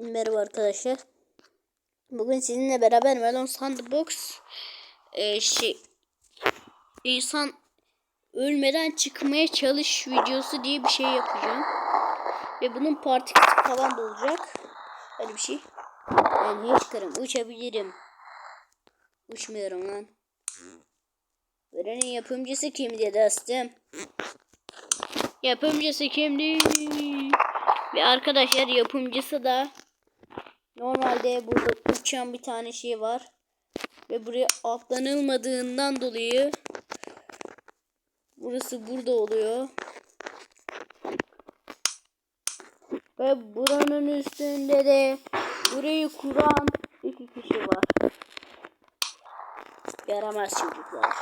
Merhaba arkadaşlar. Bugün sizinle beraber Melon Sandbox e, şey insan ölmeden çıkmaya çalış videosu diye bir şey yapacağım. Ve bunun part 2'si falan da olacak. Öyle bir şey. Ben hacker'ım. Uçabilirim. Uçmuyorum lan. Verenin yapımcısı kimdi dostum? Yapımcısı kimdi? Ve arkadaşlar yapımcısı da normalde burada uçan bir tane şey var. Ve buraya atlanılmadığından dolayı burası burada oluyor. Ve buranın üstünde de burayı kuran iki kişi var. Yaramaz çocuklar.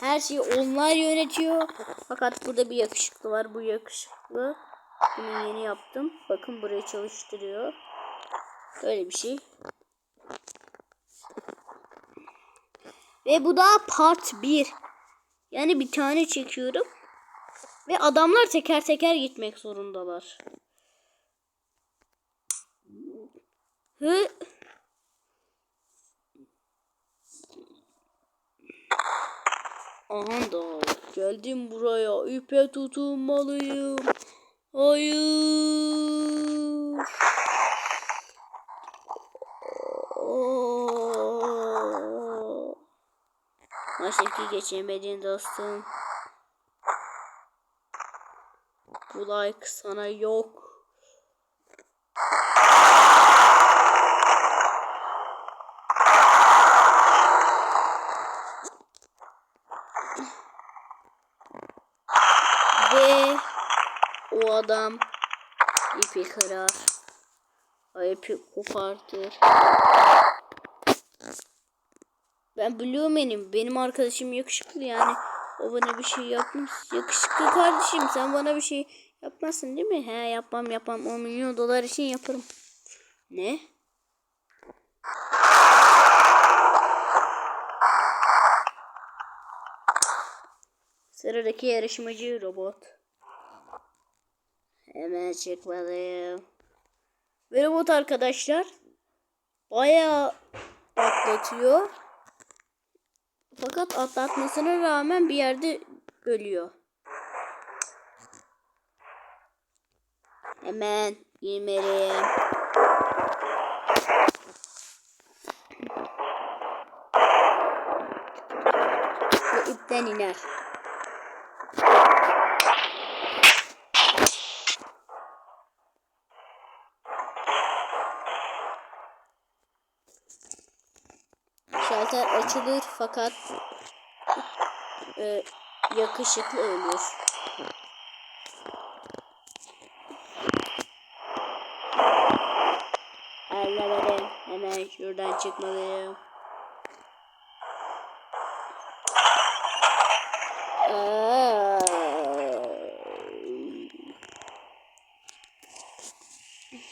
Her şeyi onlar yönetiyor. Fakat burada bir yakışıklı var. Bu yakışıklı. Bunu yeni yaptım. Bakın burayı çalıştırıyor. Böyle bir şey. Ve bu da part 1. Yani bir tane çekiyorum. Ve adamlar teker teker gitmek zorundalar. Hı. Aha da geldim buraya ipe tutunmalıyım. Hayır. Oo. Maçtaki geçemedin dostum. Bu like sana yok. Ve o adam ipi kırar. O ipi kopartır. Ben Blueman'im. Benim arkadaşım yakışıklı yani. O bana bir şey yapmaz. Yakışıklı kardeşim sen bana bir şey yapmazsın değil mi? He yapmam yapmam. 10 milyon dolar için yaparım. Ne? Sıradaki yarışmacı robot. Hemen çıkmalıyım. Ve robot arkadaşlar bayağı atlatıyor. Fakat atlatmasına rağmen bir yerde ölüyor. Hemen girmeliyim. Ve ipten iner. Şalter açılır fakat e, yakışıklı ölür. Allah'ım hemen şuradan çıkmalıyım.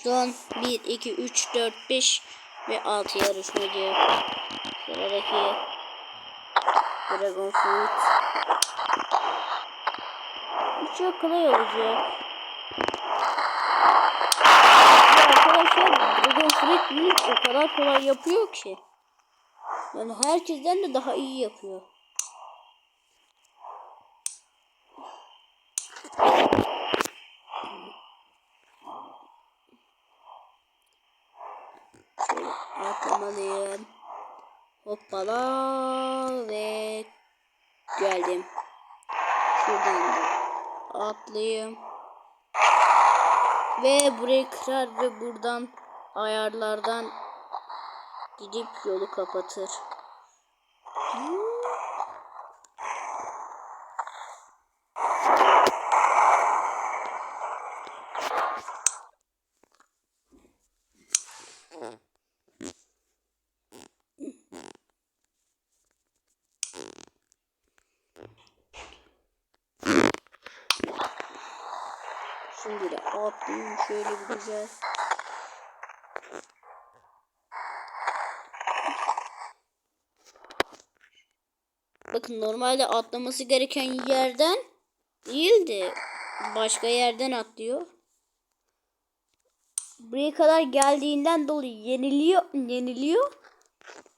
Son 1, 2, 3, 4, 5 ve 6 yarışmacı. Sıradaki Dragon Fruit. Çok kolay olacak. Arkadaşlar Dragon Fruit bunu o kadar kolay yapıyor ki. Yani herkesten de daha iyi yapıyor. Şöyle atlamalıyım. Hoppala ve geldim. Şuradan da atlayayım. Ve burayı kırar ve buradan ayarlardan gidip yolu kapatır. Şimdi de atlayayım şöyle bir güzel. Bakın normalde atlaması gereken yerden değil de başka yerden atlıyor. buraya kadar geldiğinden dolayı yeniliyor, yeniliyor.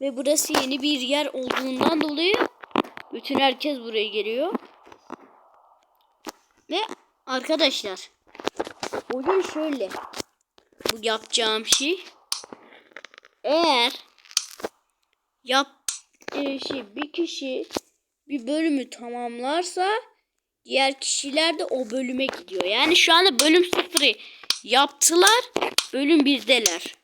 Ve burası yeni bir yer olduğundan dolayı bütün herkes buraya geliyor. Ve arkadaşlar oyun şöyle. Bu yapacağım şey eğer yap e, şey bir kişi bir bölümü tamamlarsa diğer kişiler de o bölüme gidiyor. Yani şu anda bölüm sıfırı yaptılar. Bölüm birdeler.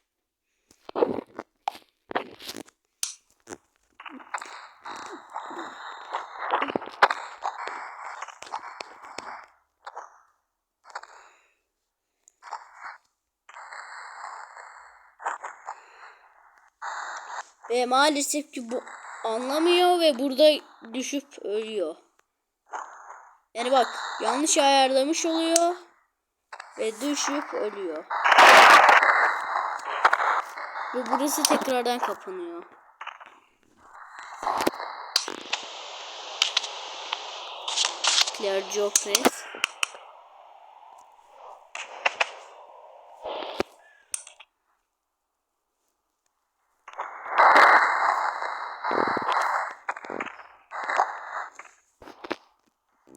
Ve maalesef ki bu anlamıyor ve burada düşüp ölüyor. Yani bak yanlış ayarlamış oluyor ve düşüp ölüyor. Ve burası tekrardan kapanıyor. Claire Joffres.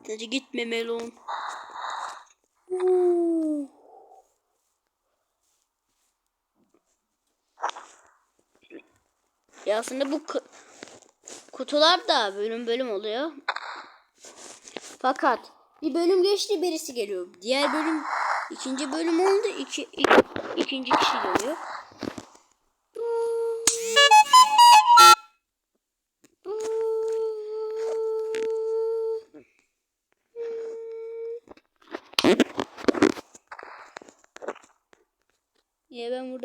Hadi gitme melon. Oo. Ya aslında bu ku- kutular da bölüm bölüm oluyor. Fakat bir bölüm geçti birisi geliyor. Diğer bölüm ikinci bölüm oldu iki, iki ikinci kişi geliyor.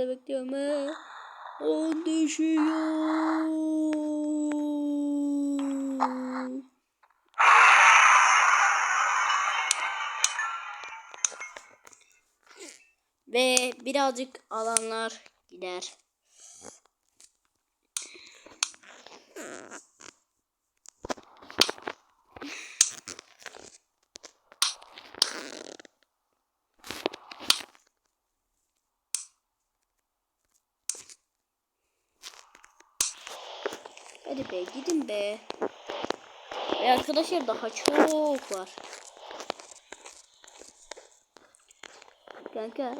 Burada bekliyorum ha? O düşüyor. Ve birazcık alanlar gider. Hadi be gidin be. Ve arkadaşlar daha çok var. Kanka.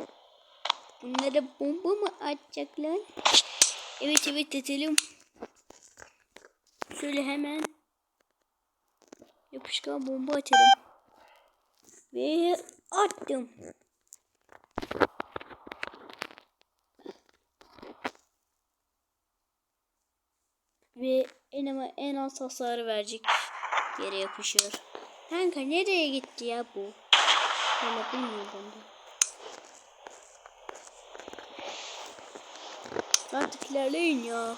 Bunlara bomba mı atacaklar? Evet evet edelim. Şöyle hemen yapışkan bomba atalım. Ve attım. Ve en az hasarı verecek yere yapışıyor. Kanka nereye gitti ya bu? De bilmiyorum ben de. Artık ilerleyin ya.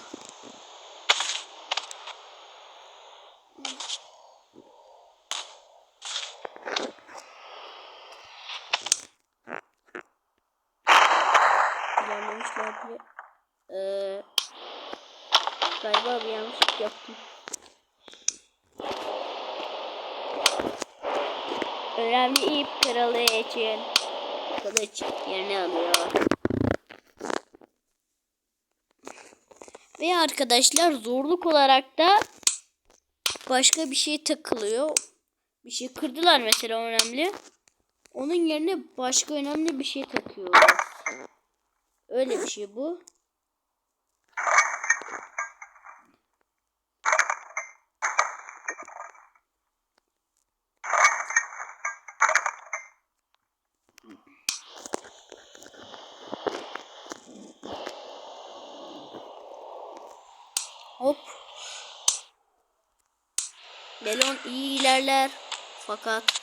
İlerlemişler bile. Ee, galiba bir yanlışlık yaptım. Önemli ip kralı için kılıç yerini alıyor. Ve arkadaşlar zorluk olarak da başka bir şey takılıyor. Bir şey kırdılar mesela önemli. Onun yerine başka önemli bir şey takıyorlar. Öyle bir şey bu. Hop. Melon iyi ilerler. Fakat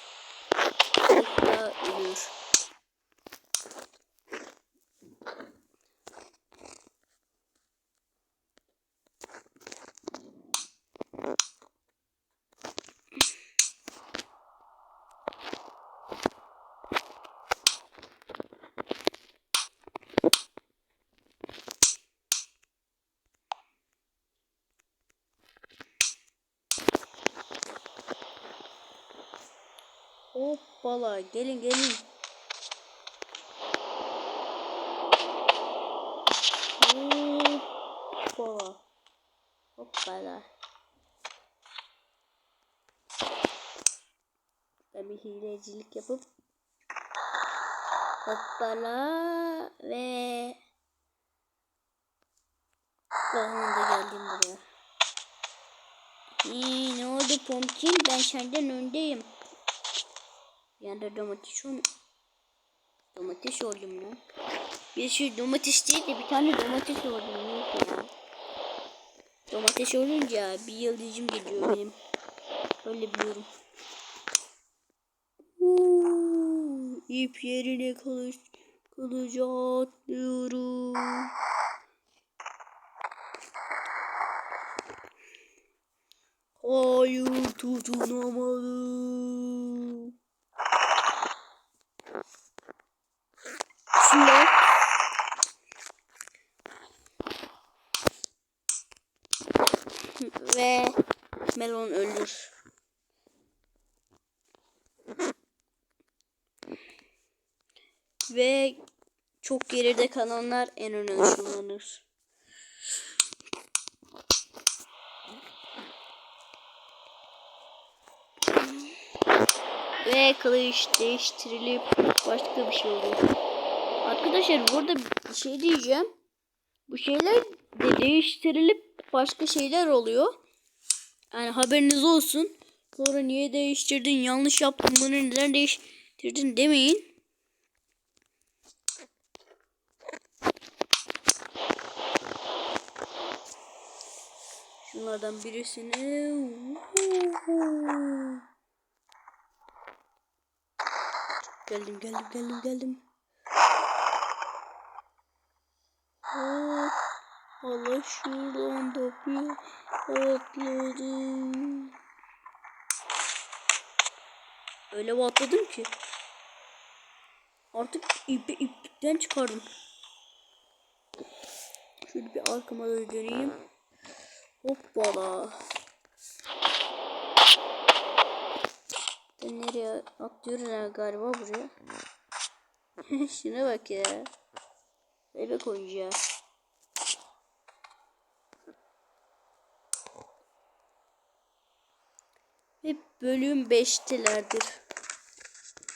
Kola gelin gelin. Kola. Hoppala. Tabi hilecilik yapıp hoppala ve Sonunda geldim buraya. Ee, ne oldu Pumpkin? Ben senden öndeyim. Bir anda domates olmuyor. Domates oldum lan. Bir şey domates değil de bir tane domates oldum. Ne ya? Domates olunca bir yıldızım geliyor benim. Öyle biliyorum. Uuu, ip yerine kılıç, kılıca atlıyorum. Hayır tutunamadım. Şuna. Ve melon ölür. Ve çok geride kalanlar en öne ışınlanır. Ve kılıç değiştirilip başka bir şey oluyor. Arkadaşlar burada bir şey diyeceğim. Bu şeyler de değiştirilip başka şeyler oluyor. Yani haberiniz olsun. Sonra niye değiştirdin, yanlış yaptın, bunu neden değiştirdin demeyin. Şunlardan birisini Geldim geldim geldim geldim. Allah şuradan da bir atladım. Öyle bir atladım ki. Artık ipi ipten çıkardım. Şöyle bir arkama döneyim. Hoppala. Ben nereye atlıyoruz ya galiba buraya. Şuna bak ya. Bebek oyuncağı. Hep bölüm 5'telerdir.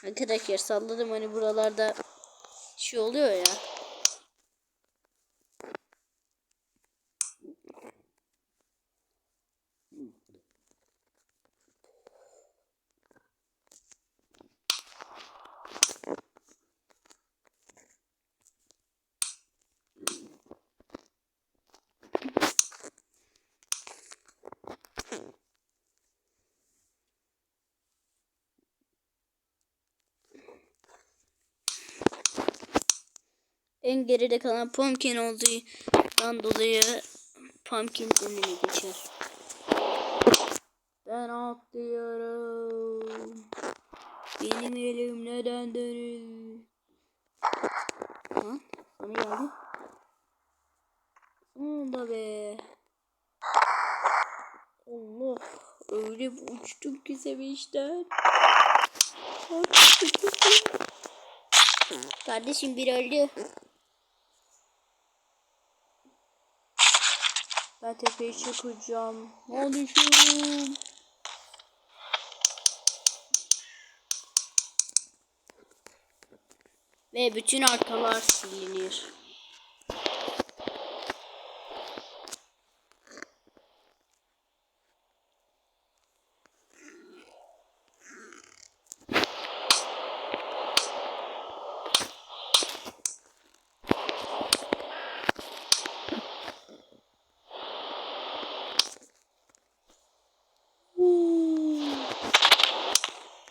Arkadaşlar salladım hani buralarda şey oluyor ya. En geride kalan Pumpkin olduğundan dolayı Pumpkin önüne geçer. Ben atlıyorum. Benim elim neden dönür? Ha? Sana geldi. Sonunda be. Allah. Öyle uçtum ki sevinçten. Kardeşim bir öldü. Ben tepeye çıkacağım. Konuşuyorum. Ve bütün arkalar silinir.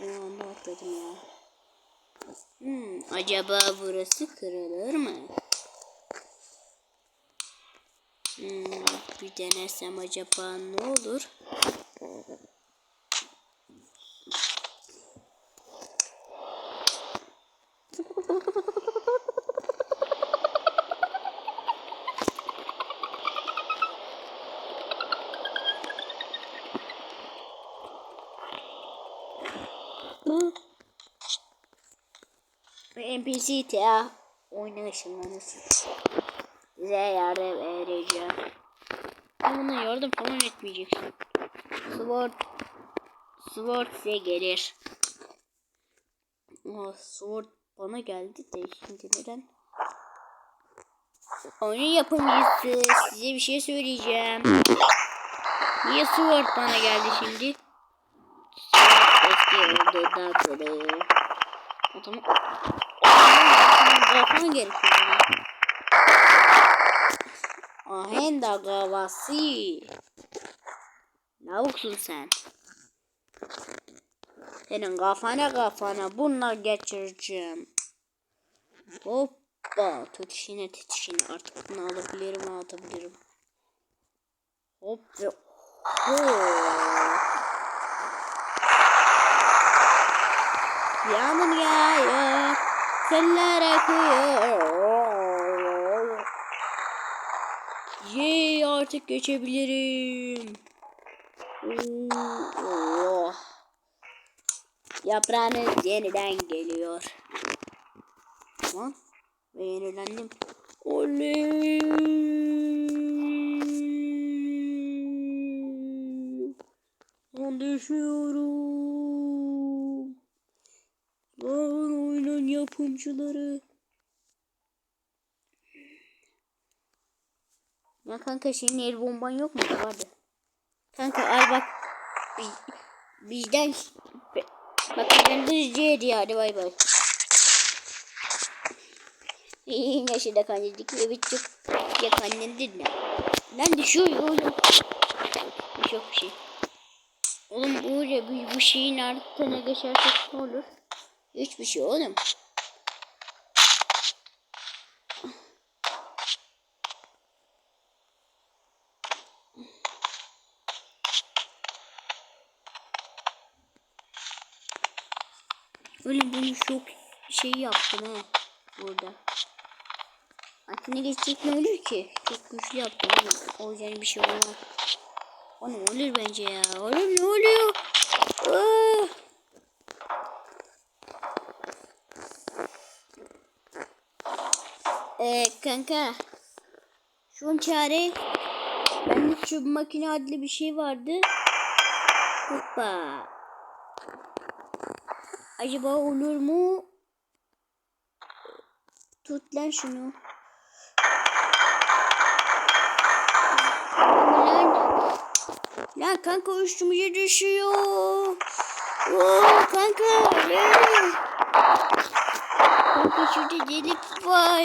Aa, atladım ya. Hmm, acaba burası kırılır mı? Hmm, bir denesem acaba ne olur? NPC TA ışınlanırsın. Size yardım edeceğim. Bana yardım falan etmeyeceksin. Sword Sword size gelir. Aa, Sword bana geldi de şimdi neden? Oyun yapımcısı size bir şey söyleyeceğim. Niye Sword bana geldi şimdi? Sword eski oldu da kırı. Zaman... Bakman gerekiyor. bana. Ahenda gavası. Lavuksun sen. Senin kafana kafana bunlar geçireceğim. Hoppa. Tutuşine tutuşine. Artık bunu alabilirim atabilirim. Hop ve hop. Yağmur yağıyor. Seller akıyor. Yey artık geçebilirim. Oh. Yaprağınız yeniden geliyor. Tamam. Ve yenilendim. Oley. Ben düşüyorum. Lan oyunun yapımcıları. Ya kanka senin el bomban yok mu? Vardı. Kanka al bak. Biz- Bizden bak bizden düzce hediye hadi bay bay. İyi yaşında kandedik ve bir çok ya kandendir ne? Lan düşüyor oğlum. Yok bir şey. Oğlum böyle bu, bu şeyin altına geçersek ne olur? Hiçbir şey oğlum. Öyle bunu çok şey yaptım ha burada. Altına geçecek ne olur ki? Çok güçlü yaptım o yüzden bir şey olmaz. O ne olur bence ya? Oğlum ne oluyor? Aa! Ee, kanka. Şu an çare. Bende şu makine adlı bir şey vardı. Hoppa. Acaba olur mu? Tut lan şunu. Lan, lan kanka üstümüze düşüyor. Oo, kanka. lan. Kanka şurada delik var.